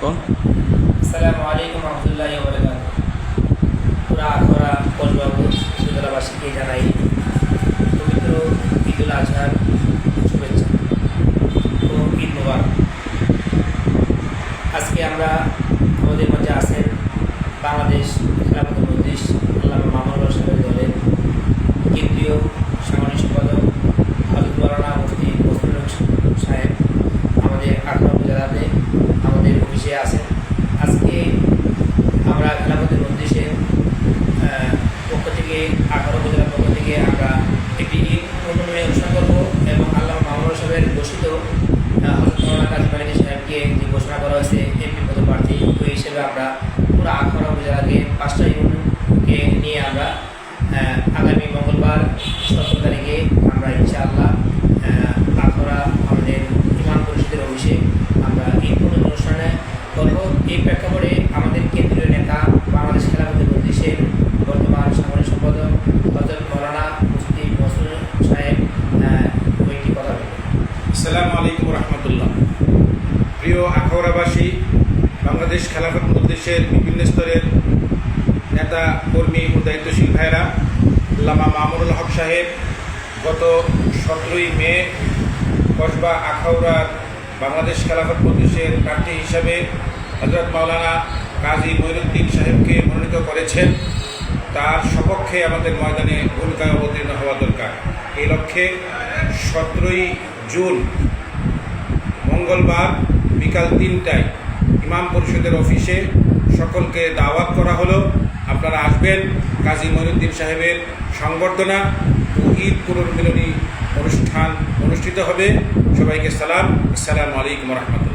কোন আসসালামু আলাইকুম রহমতুল্লাহ পুরা আখরা কলবাবু সুতরাবাসীকে জানাই পবিত্র ঈদুল আজহার শুভেচ্ছা ও ঈদ মুবারক। আজকে আমরা আমাদের মধ্যে আছেন বাংলাদেশ খেলাফত মজলিস আল্লামা মামুন সাহেবের দলের কেন্দ্রীয় সাংগঠনিক সম্পাদক আলু বারানা মুফতি মোস্তানুর সাহেব আমাদের আখড়া উপজেলাতে আমাদের অফিসে আছেন আজকে আমরা খেলাফতের মজলিসের আহ, পক্ষ থেকে আখড়া উপজেলার পক্ষ থেকে আমরা একটি ঈদ অনুষ্ঠানে অনুষ্ঠান করব এবং আল্লাহ মামুন সাহেবের ঘোষিত কাজী সাহেবকে যে ঘোষণা করা হয়েছে এমপি পদপ্রার্থী ওই হিসেবে আমরা পুরো আখড়া উপজেলাকে পাঁচটা ইউনিয়নকে নিয়ে আমরা আগামী মঙ্গলবার সতেরো তারিখে আমরা ইনশাআল্লাহ আহ, আখড়া আমাদের ইমাম পরিষদের অফিসে আমরা এই পুরো অনুষ্ঠানে করব। এই প্রেক্ষাপটে আসসালামু আলাইকুম রহমতুল্লাহ। প্রিয় আখাউড়াবাসী বাংলাদেশ খেলাফত মজলিসের বিভিন্ন স্তরের নেতা, কর্মী ও দায়িত্বশীল ভাইরা লামা মামুরুল হক সাহেব, গত সতেরোই মে কসবা আখাউড়ার বাংলাদেশ খেলাফত মজলিসের প্রার্থী হিসাবে হজরত মাওলানা কাজী মঈনুদ্দিন সাহেবকে মনোনীত করেছেন। তার সপক্ষে আমাদের ময়দানে ভূমিকায় অবতীর্ণ হওয়া দরকার। এই লক্ষ্যে সতেরোই জুন, মঙ্গলবার বিকাল তিনটায় ইমাম পরিষদের অফিসে সকলকে দাওয়াত করা হলো। আপনারা আসবেন, কাজী মহিউদ্দিন সাহেবের সংবর্ধনা ও ঈদ পুনর্মিলনী অনুষ্ঠান অনুষ্ঠিত হবে। সবাইকে সালাম। আসসালামু আলাইকুম রহমতুল্লাহ।